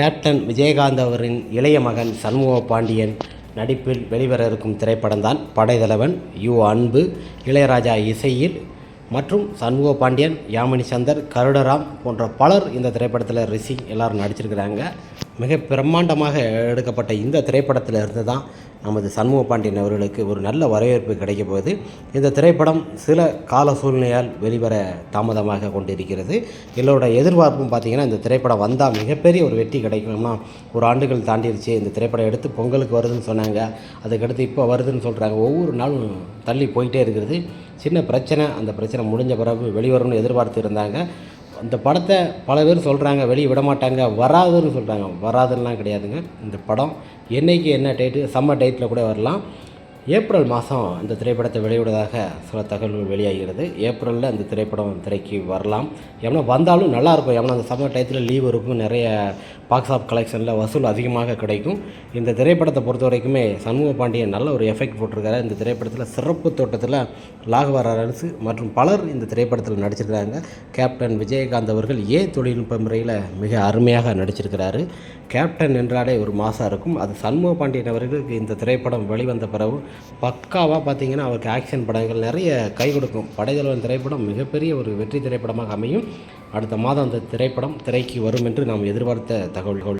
Captain Vijayakanth அவரின் இளைய மகன் சண்முக பாண்டியன் நடிப்பில் வெளிவர இருக்கும் திரைப்படம்தான் படைத்தலைவன் யு அன்பு. இளையராஜா இசையில் மற்றும் சண்முக பாண்டியன் யாமினி சந்தர் கருடராம் போன்ற பலர் இந்த திரைப்படத்தில் ரிஷி எல்லாரும் நடிச்சிருக்கிறாங்க. மிக பிரம்மாண்டமாக எடுக்கப்பட்ட இந்த திரைப்படத்தில் இருந்து தான் நமது சண்முக பாண்டியன் அவர்களுக்கு ஒரு நல்ல வரவேற்பு கிடைக்க போகுது. இந்த திரைப்படம் சில கால சூழ்நிலையால் வெளிவர தாமதமாக கொண்டிருக்கிறது. எல்லோரோட எதிர்பார்ப்பும் பார்த்திங்கன்னா இந்த திரைப்படம் வந்தால் மிகப்பெரிய ஒரு வெற்றி கிடைக்கணும்னா ஒரு ஆண்டுகள் தாண்டிருச்சு இந்த திரைப்படம் எடுத்து பொங்கலுக்கு வருதுன்னு சொன்னாங்க. அதுக்கடுத்து இப்போ வருதுன்னு சொல்கிறாங்க ஒவ்வொரு நாளும் தள்ளி போயிட்டே இருக்கிறது. சின்ன பிரச்சனை அந்த பிரச்சனை முடிஞ்ச பிறகு வெளிவரும்னு எதிர்பார்த்து இருந்தாங்க. அந்த படத்தை பல பேர் சொல்கிறாங்க வெளியே விட மாட்டாங்க வராதுன்னு சொல்கிறாங்க வராதுன்னெலாம் கிடையாதுங்க. இந்த படம் என்றைக்கு என்ன டேட்டு சம்மர் டேட்டில் கூட வரலாம். ஏப்ரல் மாதம் இந்த திரைப்படத்தை வெளியிடுவதாக சில தகவல்கள் வெளியாகிறது. ஏப்ரலில் அந்த திரைப்படம் திரைக்கு வரலாம். ஏன்னா வந்தாலும் நல்லாயிருக்கும் ஏன்னா அந்த சம்மர் டயத்தில் லீவ் இருக்கும். நிறைய பாக்ஸ் ஆஃப் கலெக்ஷனில் வசூல் அதிகமாக கிடைக்கும். இந்த திரைப்படத்தை பொறுத்த வரைக்குமே சண்முக பாண்டியன் நல்ல ஒரு எஃபெக்ட் போட்டிருக்காரு. இந்த திரைப்படத்தில் சிறப்பு தோட்டத்தில் லாகவர் அரசு மற்றும் பலர் இந்த திரைப்படத்தில் நடிச்சிருக்கிறாங்க கேப்டன் விஜயகாந்த் அவர்கள் ஏ தொழில்நுட்ப முறையில் மிக அருமையாக நடிச்சிருக்கிறாரு. கேப்டன் என்றாலே ஒரு மாதம் இருக்கும். அது சண்முக பாண்டியன் அவர்களுக்கு இந்த திரைப்படம் வெளிவந்த பிறகு பக்காவாக பார்த்தீங்கன்னா அவருக்கு ஆக்ஷன் படங்கள் நிறைய கை கொடுக்கும். படைத்தலைவன் திரைப்படம் மிகப்பெரிய ஒரு வெற்றி திரைப்படமாக அமையும். அடுத்த மாதம் அந்த திரைப்படம் திரைக்கு வரும் என்று நாம் எதிர்பார்த்த தகவல்கள்.